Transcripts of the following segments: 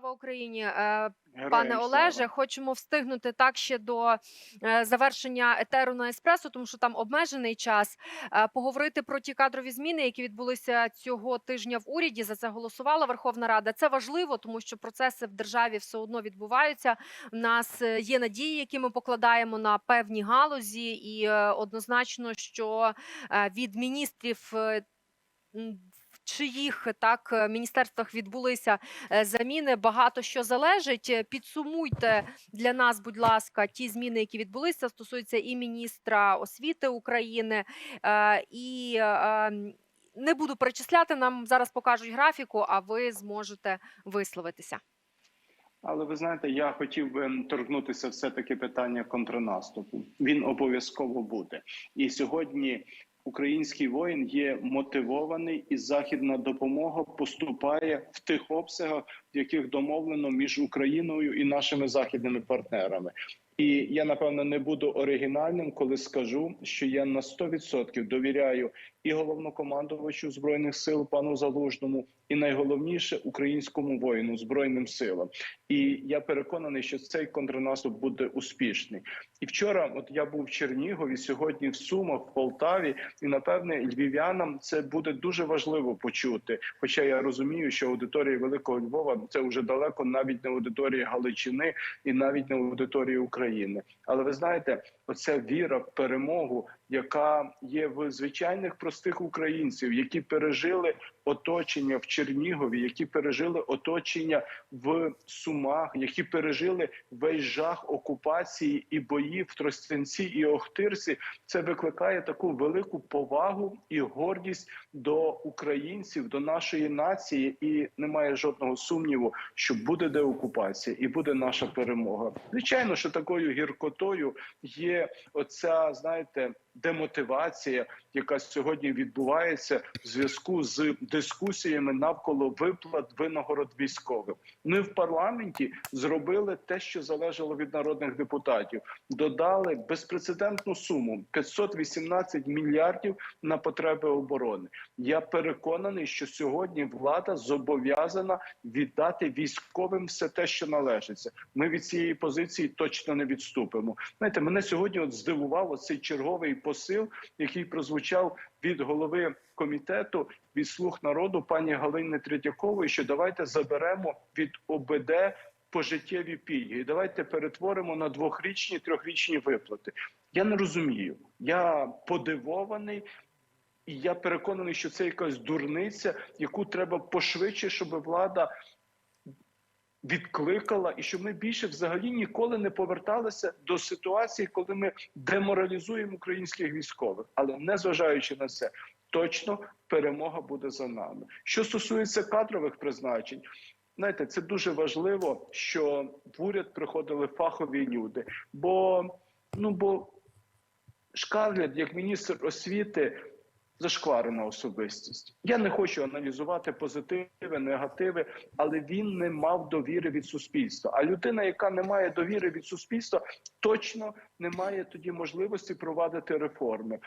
Слава Україні, Е, Героям пане слава. Олеже. Хочемо встигнути так ще до е, завершення етеру на еспресо, тому що там обмежений час. Е, Поговорити про ті кадрові зміни, які відбулися цього тижня в уряді. За це голосувала Верховна Рада. Це важливо, тому що процеси в державі все одно відбуваються. У нас є надії, які ми покладаємо на певні галузі, і однозначно, що від міністрів. Чиїх так е, міністерствах відбулися е, заміни, багато що залежить. Е, Підсумуйте для нас, будь ласка, ті зміни, які відбулися, стосуються і міністра освіти України, і е, не буду перечисляти. Нам зараз покажуть графіку, а ви зможете висловитися. Але ви знаєте, я хотів би торкнутися все-таки питання контрнаступу. Він обов'язково буде. І сьогодні український воїн є мотивований, і західна допомога поступає в тих обсягах, в яких домовлено між Україною і нашими західними партнерами. І я напевно не буду оригінальним, коли скажу, що я на 100% довіряю і головнокомандувачу збройних сил пану Залужному, і найголовніше українському воїну збройним силам. І я переконаний, що цей контрнаступ буде успішний. І вчора, от я був в Чернігові, сьогодні в Сумах, в Полтаві, і напевне львів'янам це буде дуже важливо почути. Хоча я розумію, що аудиторія Великого Львова це вже далеко навіть не аудиторія Галичини і навіть не аудиторія України. Але ви знаєте, оця віра в перемогу, яка є в звичайних простих українців, які пережили оточення в Чернігові, які пережили оточення в Сумах, які пережили весь жах окупації і боїв в Тростянці і Охтирці, це викликає таку велику повагу і гордість до українців, до нашої нації, і немає жодного сумніву, що буде деокупація і буде наша перемога. Звичайно, що такою гіркотою є оця, знаєте, демотивація, яка сьогодні відбувається в зв'язку з дискусіями навколо виплат винагород військовим. Ми в парламенті зробили те, що залежало від народних депутатів. Додали безпрецедентну суму 518 мільярдів на потреби оборони. Я переконаний, що сьогодні влада зобов'язана віддати військовим все те, що належиться. Ми від цієї позиції точно не відступимо. Знаєте, мене сьогодні от здивував цей черговий посил, який прозвучав від голови комітету від слуг народу пані Галини Третьякової, що давайте заберемо від ОБД пожиттєві пільги. І давайте перетворимо на двохрічні трьохрічні виплати. Я не розумію. Я подивований. І я переконаний, що це якась дурниця, яку треба пошвидше, щоб влада відкликала, і щоб ми більше взагалі ніколи не поверталися до ситуації, коли ми деморалізуємо українських військових. Але незважаючи на це, точно перемога буде за нами. Що стосується кадрових призначень. Знаєте, це дуже важливо, що в уряд приходили фахові люди. Бо ну бо Шкарлет, як міністр освіти, зашкварена особистість. Я не хочу аналізувати позитиви, негативи, але він не мав довіри від суспільства. А людина, яка не має довіри від суспільства, точно не має тоді можливості провадити реформи.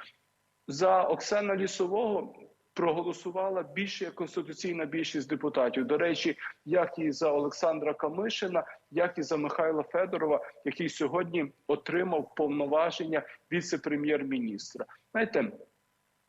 За Оксана Лісового проголосувала більше як конституційна більшість депутатів. До речі, як і за Олександра Камишина, як і за Михайла Федорова, який сьогодні отримав повноваження віце-прем'єр-міністра. Знаєте.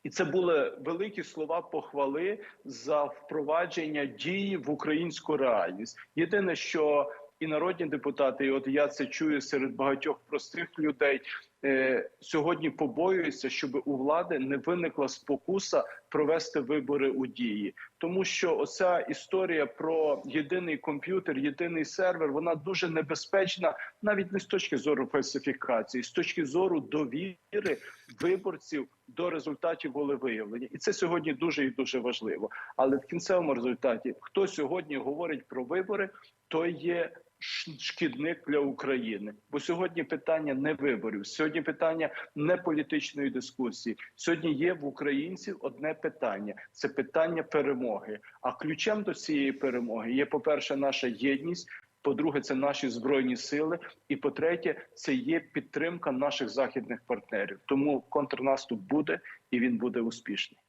І це були великі слова похвали за впровадження дії в українську реальність. Єдине, що і народні депутати, і от я це чую серед багатьох простих людей. Е, сьогодні побоюються, щоб у влади не виникла спокуса провести вибори у дії, тому що оця історія про єдиний комп'ютер, єдиний сервер, вона дуже небезпечна, навіть не з точки зору фальсифікації, з точки зору довіри виборців до результатів волевиявлення, і це сьогодні дуже і дуже важливо. Але в кінцевому результаті, хто сьогодні говорить про вибори, то є шкідник для України. Бо сьогодні питання не виборів, сьогодні питання не політичної дискусії. Сьогодні є в українців одне питання: це питання перемоги. А ключем до цієї перемоги є, по-перше, наша єдність. По-друге, це наші збройні сили, і по-третє, це є підтримка наших західних партнерів. Тому контрнаступ буде і він буде успішний.